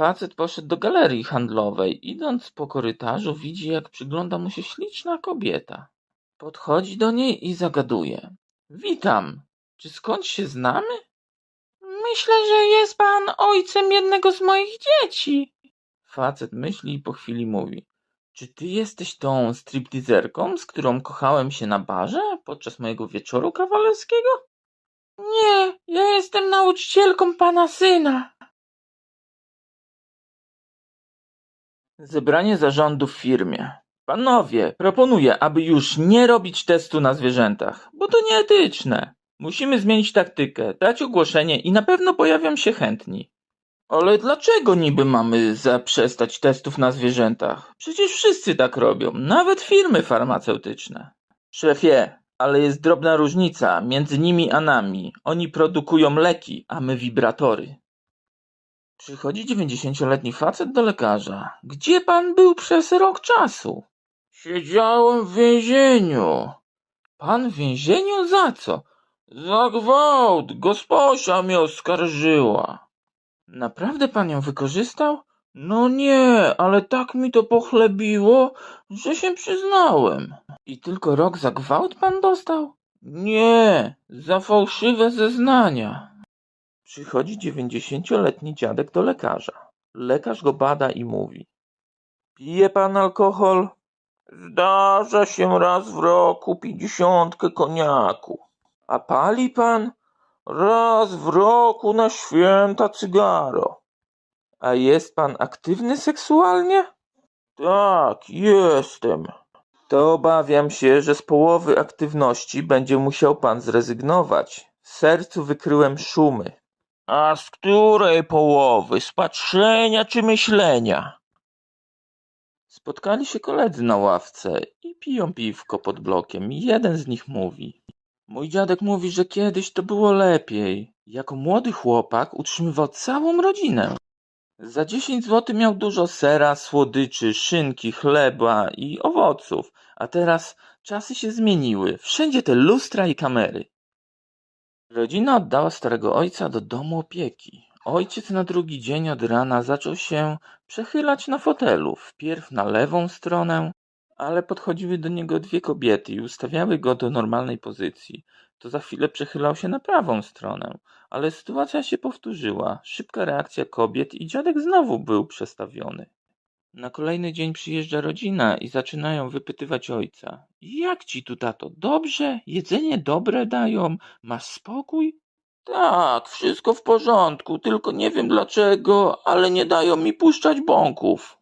Facet poszedł do galerii handlowej. Idąc po korytarzu, widzi, jak przygląda mu się śliczna kobieta. Podchodzi do niej i zagaduje. Witam. Czy skąd się znamy? Myślę, że jest pan ojcem jednego z moich dzieci. Facet myśli i po chwili mówi. Czy ty jesteś tą striptizerką, z którą kochałem się na barze podczas mojego wieczoru kawalerskiego? Nie, ja jestem nauczycielką pana syna. Zebranie zarządu w firmie. Panowie, proponuję, aby już nie robić testu na zwierzętach, bo to nieetyczne. Musimy zmienić taktykę, dać ogłoszenie i na pewno pojawią się chętni. Ale dlaczego niby mamy zaprzestać testów na zwierzętach? Przecież wszyscy tak robią, nawet firmy farmaceutyczne. Szefie, ale jest drobna różnica między nimi a nami. Oni produkują leki, a my wibratory. Przychodzi dziewięćdziesięcioletni facet do lekarza. Gdzie pan był przez rok czasu? Siedziałem w więzieniu. Pan w więzieniu za co? Za gwałt. Gosposia mnie oskarżyła. Naprawdę pan ją wykorzystał? No nie, ale tak mi to pochlebiło, że się przyznałem. I tylko rok za gwałt pan dostał? Nie, za fałszywe zeznania. Przychodzi dziewięćdziesięcioletni dziadek do lekarza. Lekarz go bada i mówi. Pije pan alkohol? Zdarza się raz w roku pięćdziesiątkę koniaku. A pali pan? Raz w roku na święta cygaro. A jest pan aktywny seksualnie? Tak, jestem. To obawiam się, że z połowy aktywności będzie musiał pan zrezygnować. W sercu wykryłem szumy. A z której połowy? Z patrzenia czy myślenia? Spotkali się koledzy na ławce i piją piwko pod blokiem. Jeden z nich mówi. Mój dziadek mówi, że kiedyś to było lepiej. Jako młody chłopak utrzymywał całą rodzinę. Za 10 zł miał dużo sera, słodyczy, szynki, chleba i owoców, a teraz czasy się zmieniły. Wszędzie te lustra i kamery. Rodzina oddała starego ojca do domu opieki. Ojciec na drugi dzień od rana zaczął się przechylać na fotelu, wpierw na lewą stronę, ale podchodziły do niego dwie kobiety i ustawiały go do normalnej pozycji. To za chwilę przechylał się na prawą stronę, ale sytuacja się powtórzyła. Szybka reakcja kobiet i dziadek znowu był przestawiony. Na kolejny dzień przyjeżdża rodzina i zaczynają wypytywać ojca. Jak ci tu, tato? Dobrze? Jedzenie dobre dają? Masz spokój? Tak, wszystko w porządku, tylko nie wiem dlaczego, ale nie dają mi puszczać bąków.